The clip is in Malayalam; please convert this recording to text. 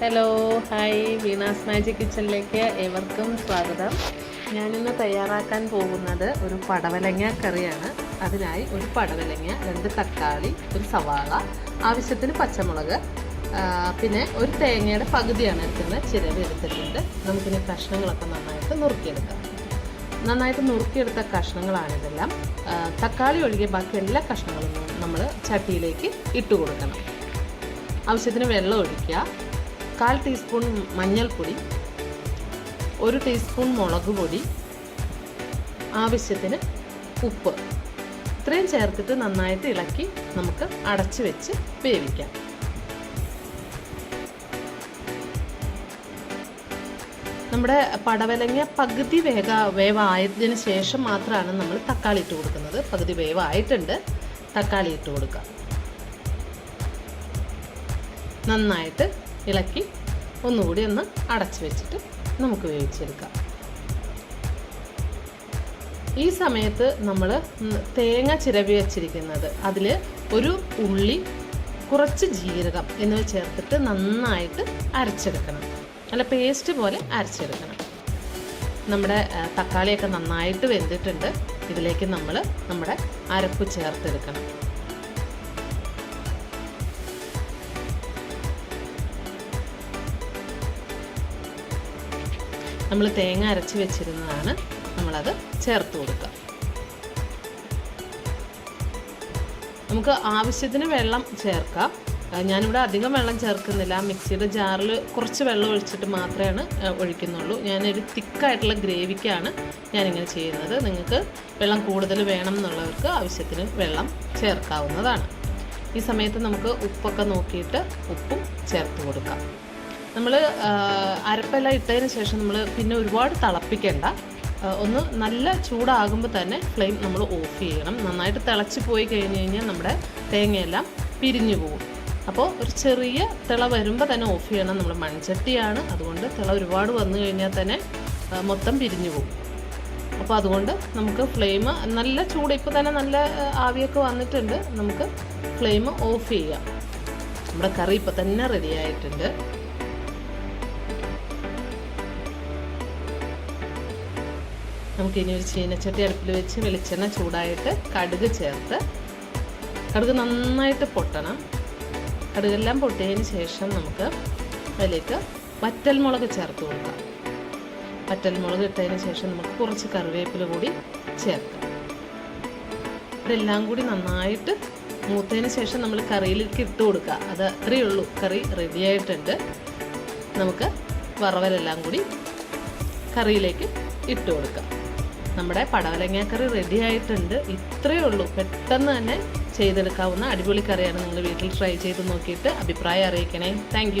ഹലോ ഹായ് വീണാസ് മാജിക് കിച്ചണിലേക്ക് ഏവർക്കും സ്വാഗതം. ഞാനിന്ന് തയ്യാറാക്കാൻ പോകുന്നത് ഒരു പടവലങ്ങ കറിയാണ്. അതിനായി ഒരു പടവലങ്ങ രണ്ട് തക്കാളി ഒരു സവാള ആവശ്യത്തിന് പച്ചമുളക് പിന്നെ ഒരു തേങ്ങയുടെ പകുതിയാണ് എടുക്കുന്നത് ചിരവ് എടുത്തിട്ടുണ്ട്. നമുക്കിനി കഷ്ണങ്ങളൊക്കെ നന്നായിട്ട് നുറുക്കിയെടുക്കാം. നന്നായിട്ട് നുറുക്കിയെടുത്ത കഷ്ണങ്ങളാണിതെല്ലാം തക്കാളി ഒഴികെ ബാക്കി എല്ലാ കഷ്ണങ്ങളും നമ്മൾ ചട്ടിയിലേക്ക് ഇട്ട് കൊടുക്കണം. ആവശ്യത്തിന് വെള്ളം ഒഴിക്കുക. കാൽ ടീസ്പൂൺ മഞ്ഞൾപ്പൊടി ഒരു ടീസ്പൂൺ മുളക് പൊടി ആവശ്യത്തിന് ഉപ്പ്. ഇത്രയും ചേർത്തിട്ട് നന്നായിട്ട് ഇളക്കി നമുക്ക് അടച്ചു വെച്ച് വേവിക്കാം. നമ്മുടെ പടവലങ്ങ പകുതി വേഗ വേവായതിനു ശേഷം മാത്രമാണ് നമ്മൾ തക്കാളി ഇട്ട് കൊടുക്കുന്നത്. പകുതി വേവായിട്ടുണ്ട്. തക്കാളി ഇട്ട് കൊടുക്കുക നന്നായിട്ട് ഇളക്കി ഒന്നുകൂടി ഒന്ന് അടച്ചു വെച്ചിട്ട് നമുക്ക് വേവിച്ചെടുക്കാം. ഈ സമയത്ത് നമ്മൾ തേങ്ങ ചിരവി വെച്ചിരിക്കുന്നത് അതിൽ ഒരു ഉള്ളി കുറച്ച് ജീരകം എന്നിവ ചേർത്തിട്ട് നന്നായിട്ട് അരച്ചെടുക്കണം. നല്ല പേസ്റ്റ് പോലെ അരച്ചെടുക്കണം. നമ്മുടെ തക്കാളിയൊക്കെ നന്നായിട്ട് വെന്തിട്ടുണ്ട്. ഇതിലേക്ക് നമ്മൾ നമ്മുടെ അരപ്പ് ചേർത്തെടുക്കണം. നമ്മൾ തേങ്ങ അരച്ച് വെച്ചിരുന്നതാണ് നമ്മളത് ചേർത്ത് കൊടുക്കുക. നമുക്ക് ആവശ്യത്തിന് വെള്ളം ചേർക്കാം. ഞാനിവിടെ അധികം വെള്ളം ചേർക്കുന്നില്ല. മിക്സിയുടെ ജാറിൽ കുറച്ച് വെള്ളം ഒഴിച്ചിട്ട് മാത്രമാണ് ഒഴിക്കുന്നുള്ളൂ. ഞാനൊരു തിക്കായിട്ടുള്ള ഗ്രേവിക്കാണ് ഞാനിങ്ങനെ ചെയ്യുന്നത്. നിങ്ങൾക്ക് വെള്ളം കൂടുതൽ വേണം എന്നുള്ളവർക്ക് ആവശ്യത്തിന് വെള്ളം ചേർക്കാവുന്നതാണ്. ഈ സമയത്ത് നമുക്ക് ഉപ്പൊക്കെ നോക്കിയിട്ട് ഉപ്പും ചേർത്ത് കൊടുക്കാം. നമ്മൾ അരപ്പെല്ലാം ഇട്ടതിന് ശേഷം നമ്മൾ പിന്നെ ഒരുപാട് തിളപ്പിക്കേണ്ട. ഒന്ന് നല്ല ചൂടാകുമ്പോൾ തന്നെ ഫ്ലെയിം നമ്മൾ ഓഫ് ചെയ്യണം. നന്നായിട്ട് തിളച്ച് പോയി കഴിഞ്ഞ് കഴിഞ്ഞാൽ നമ്മുടെ തേങ്ങയെല്ലാം പിരിഞ്ഞു പോകും. അപ്പോൾ ഒരു ചെറിയ തിള വരുമ്പോൾ തന്നെ ഓഫ് ചെയ്യണം. നമ്മൾ മൺചട്ടിയാണ്. അതുകൊണ്ട് തിള ഒരുപാട് വന്നു കഴിഞ്ഞാൽ തന്നെ മൊത്തം പിരിഞ്ഞു പോകും. അപ്പോൾ അതുകൊണ്ട് നമുക്ക് ഫ്ലെയിം നല്ല ചൂട് ഇപ്പോൾ തന്നെ നല്ല ആവിയൊക്കെ വന്നിട്ടുണ്ട്. നമുക്ക് ഫ്ലെയിം ഓഫ് ചെയ്യാം. നമ്മുടെ കറി ഇപ്പോൾ തന്നെ റെഡി ആയിട്ടുണ്ട്. നമുക്കിനി ഒരു ചീനച്ചട്ടി അടുപ്പിൽ വെച്ച് വെളിച്ചെണ്ണ ചൂടായിട്ട് കടുക് ചേർത്ത് കടുക് നന്നായിട്ട് പൊട്ടണം. കടുകെല്ലാം പൊട്ടിയതിന് ശേഷം നമുക്ക് അതിലേക്ക് വറ്റൽമുളക് ചേർത്ത് കൊടുക്കാം. വറ്റൽമുളക് ഇട്ടതിന് ശേഷം നമുക്ക് കുറച്ച് കറിവേപ്പില കൂടി ചേർക്കാം. ഇതെല്ലാം കൂടി നന്നായിട്ട് മൂത്തതിന് ശേഷം നമ്മൾ കറിയിലേക്ക് ഇട്ട് കൊടുക്കുക. അത് അത്രയേ ഉള്ളൂ. കറി റെഡി ആയിട്ടുണ്ട്. നമുക്ക് വറവലെല്ലാം കൂടി കറിയിലേക്ക് ഇട്ട് കൊടുക്കാം. നമ്മുടെ പടവലങ്ങാക്കറി റെഡി ആയിട്ടുണ്ട്. ഇത്രയേ ഉള്ളൂ. പെട്ടെന്ന് തന്നെ ചെയ്തെടുക്കാവുന്ന അടിപൊളി കറിയാണ് നിങ്ങൾ വീട്ടിൽ ട്രൈ ചെയ്ത് നോക്കിയിട്ട് അഭിപ്രായം അറിയിക്കണേ. താങ്ക്